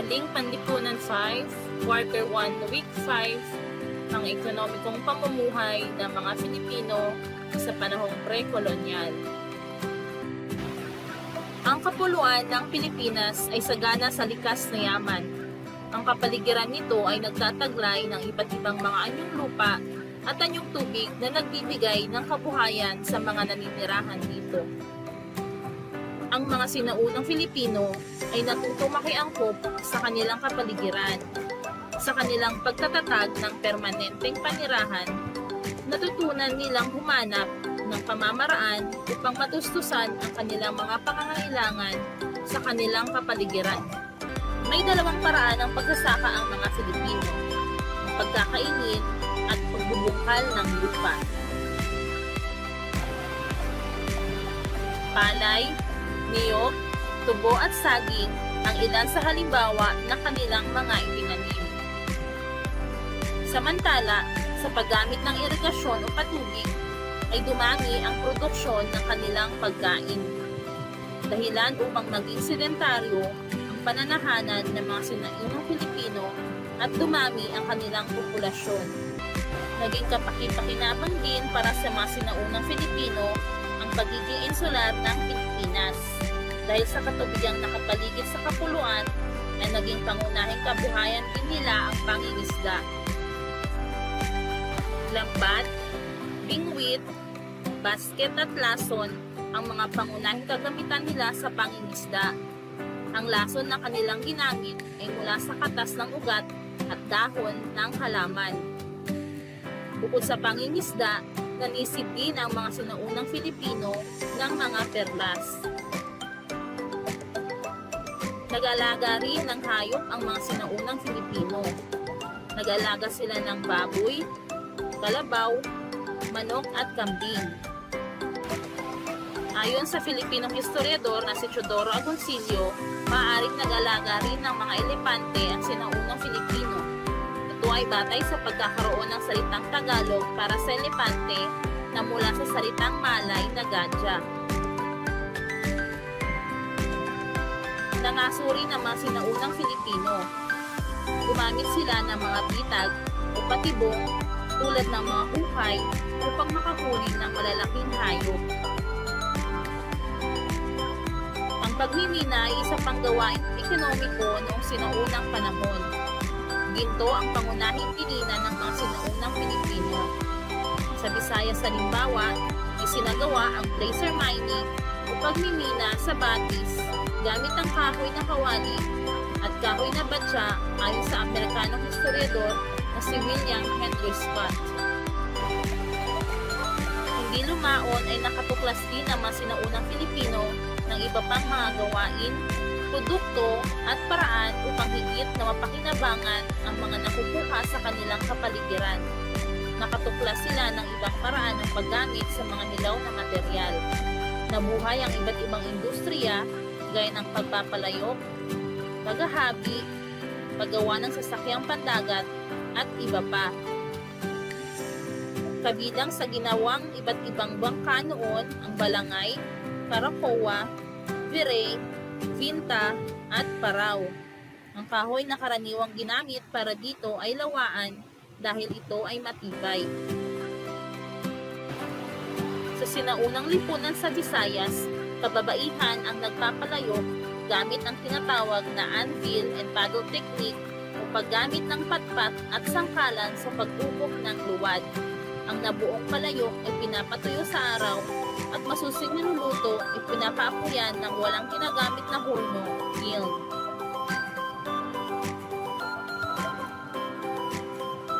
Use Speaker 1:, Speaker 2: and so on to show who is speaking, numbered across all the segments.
Speaker 1: Saling Panlipunan 5, Quarter 1, Week 5, ang ekonomikong pamumuhay ng mga Filipino sa panahong pre-kolonyal. Ang kapuluan ng Pilipinas ay sagana sa likas na yaman. Ang kapaligiran nito ay nagtataglay ng iba't ibang mga anyong lupa at anyong tubig na nagbibigay ng kabuhayan sa mga naninirahan dito. Ang mga sinaunang Filipino ay natutong makiangkop sa kanilang kapaligiran. Sa kanilang pagtatatag ng permanenteng panirahan, natutunan nilang humanap ng pamamaraan upang matustusan ang kanilang mga pangangailangan sa kanilang kapaligiran. May dalawang paraan ng pagsasaka ang mga Filipino, pagkakainin at pagbubungkal ng lupa. Palay, niyog, tubo at saging ang ilan sa halimbawa ng kanilang mga itinanim. Samantala, sa paggamit ng irigasyon o patubig, ay dumami ang produksyon ng kanilang pagkain. Dahilan upang maging sedentaryo ang pananahanan ng mga sinaunang Pilipino at dumami ang kanilang populasyon. Naging kapaki-pakinabang din para sa mga sinaunang Filipino ang pagiging insular ng Pilipinas dahil sa katubigang nakapaligid sa kapuluan na naging pangunahing kabuhayan din nila ang pangingisda. Lambat, bingwit, basket at lason ang mga pangunahing kagamitan nila sa pangingisda. Ang lason na kanilang ginamit ay mula sa katas ng ugat at dahon ng halaman. Bukod sa pangingisda, nanisip din ang mga sinaunang Filipino ng mga perlas. Nag-alaga rin ng hayop ang mga sinaunang Filipino. Nag-alaga sila ng baboy, kalabaw, manok at kambing. Ayon sa Filipinong historiador na si Chodoro Agoncillo, maaaring nag-alaga rin ng mga elepante ang sinaunang Filipino. Ito ay batay sa pagkakaroon ng salitang Tagalog para sa elepante na mula sa salitang Malay na gadya. Nangasuri ng mga sinaunang Filipino. Gumamit sila ng mga bitag o patibong tulad ng mga hukay upang makahuli ng malalaking hayop. Ang pagmimina ay isa pang gawain ekonomiko noong sinaunang panahon. Ginto ang pangunahing kinina ng mga sinaunang Pilipino. Sa Visayas halimbawa, isinagawa ang placer mining o pagmimina sa batis gamit ang kahoy na kawali at kahoy na batya ayon sa Amerikanong historiador na si William Henry Scott. Hindi lumaon ay nakatuklas din ang mga sinaunang Pilipino ng iba pang mga gawain, produkto at paraan upang higit na mapakinabangan ang mga nakukuha sa kanilang kapaligiran. Nakatuklas sila ng ibang paraan ng paggamit sa mga hilaw na material. Nabuhay ang iba't ibang industriya gaya ng pagpapalayok, paghahabi, paggawa ng sasakyang pandagat, at iba pa. Kabilang sa ginawang iba't ibang bangka noon ang balangay, parakowa, vire, vinta, at paraw. Ang kahoy na karaniwang ginamit para dito ay lawaan dahil ito ay matibay. Sa sinaunang lipunan sa Visayas, kababaihan ang nagpapalayok gamit ang tinatawag na anvil and paddle technique o paggamit ng patpat at sangkalan sa pagtubok ng luwad. Ang nabuong palayok ay pinapatuyo sa araw at masusing niluluto ay pinapaapuyan ng walang ginagamit na hulmo, kiln.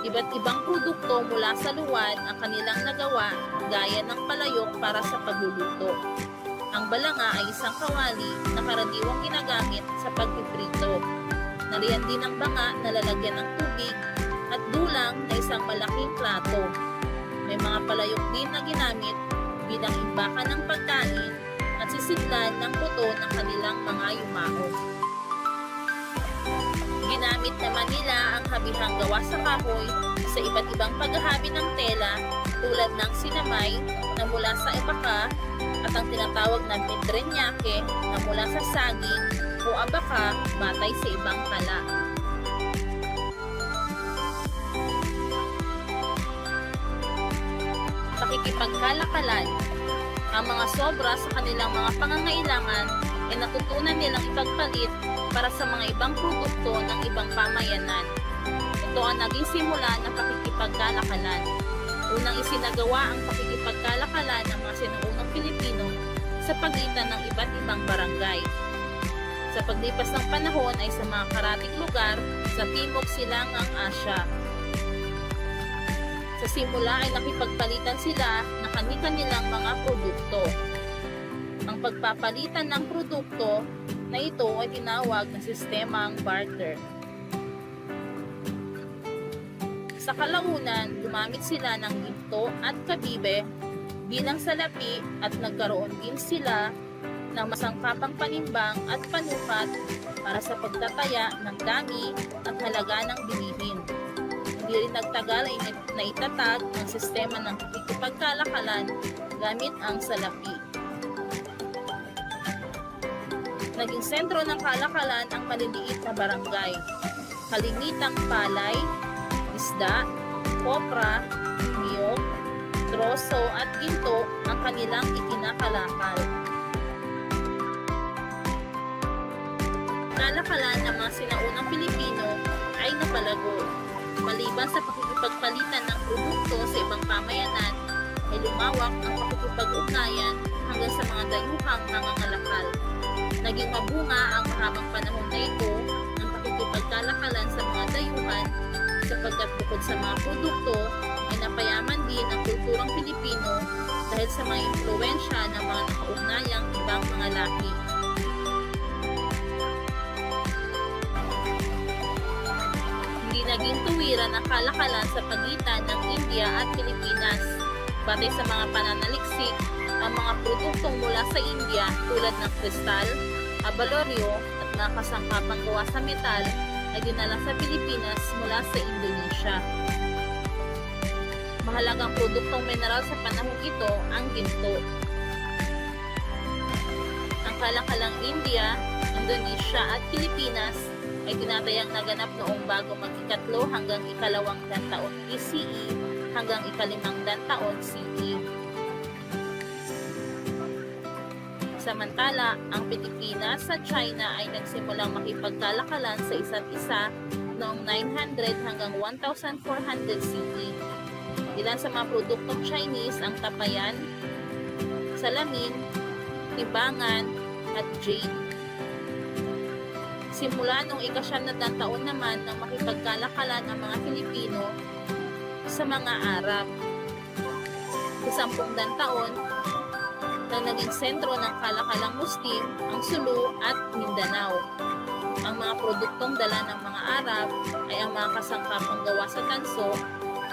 Speaker 1: Iba't ibang produkto mula sa luwad ang kanilang nagawa gaya ng palayok para sa pagluluto. Ang balanga ay isang kawali na karaniwang ginagamit sa pagpiprito. Nariyan din ang banga na lalagyan ng tubig at dulang na isang malaking plato. May mga palayok din na ginamit bilang imbakan ng pagkain at sisidlan ng buto ng kanilang mga yumaho. Ginamit naman nila ang habihang gawa sa kahoy sa iba't ibang paghahabi ng tela tulad ng sinamay na mula sa epaka at ang tinatawag na medrenyake na mula sa saging o abaka batay sa ibang tala. Pakikipagkalakalan. Ang mga sobra sa kanilang mga pangangailangan ay natutunan nilang ipagpalit para sa mga ibang produkto ng ibang pamayanan. Ito ang naging simula ng pakikipagkalakalan. Unang isinagawa ang pakikipagkalakalan ng mga sinuunang Pilipino sa pagitan ng iba't ibang barangay. Sa paglipas ng panahon ay sa mga karating lugar sa Timog Silangang Asya. Sa simula ay nakipagpalitan sila ng kani-kanilang mga produkto. Ang pagpapalitan ng produkto na ito ay tinawag na sistemang barter. Sa kalaunan, gumamit sila ng ginto at kabibe bilang salapi at nagkaroon din sila ng masangkapang panimbang at panukat para sa pagtataya ng dami at halaga ng bilihin. Hindi rin nagtagal ay naitatag ang sistema ng pakikipagkalakalan gamit ang salapi. Naging sentro ng kalakalan ang maliliit na barangay. Kalimitang palay, isda, kopra, niyog, troso at ginto ang kanilang ikinakalakal. Kalakalan ng mga sinaunang Pilipino ay napalago. Maliban sa pakikipagpalitan lumawak ang pakikipag-ugnayan hanggang sa mga dayuhang nangangalakal. Naging mabunga ang mahabang panahon na ito ng pakikipagkalakalan sa mga dayuhan sapagkat bukod sa mga produkto ay napayaman din ang kulturang Pilipino dahil sa mga impluensya ng mga nakaugnayang ibang mga lahi. Hindi naging tuwiran ang kalakalan sa pagitan ng India at Pilipinas. Batay sa mga pananaliksik, ang mga produktong mula sa India tulad ng kristal, abaloryo at mga kasangkapang sa metal ay dinala sa Pilipinas mula sa Indonesia. Mahalagang produktong mineral sa panahong ito ang ginto. Ang kalakalang India, Indonesia at Pilipinas ay tinatayang naganap noong bago mag-ikatlo hanggang ikalawang taon BCE hanggang ikalimang taon CE. Samantala, ang Pilipinas sa China ay nagsimulang makipagkalakalan sa isa't isa noong 900 hanggang 1400 CE. Ilan sa mga produktong Chinese ang tapayan, salamin, timbangan, at jade. Simula noong ikasyam na taon naman nang makipagkalakalan ang mga Pilipino sa mga Arab. Sa sampung dan taon, na naging sentro ng kalakalang Muslim ang Sulu at Mindanao. Ang mga produktong dala ng mga Arab ay ang mga kasangkapang gawa sa tanso,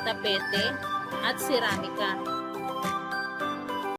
Speaker 1: tapete, at seramika.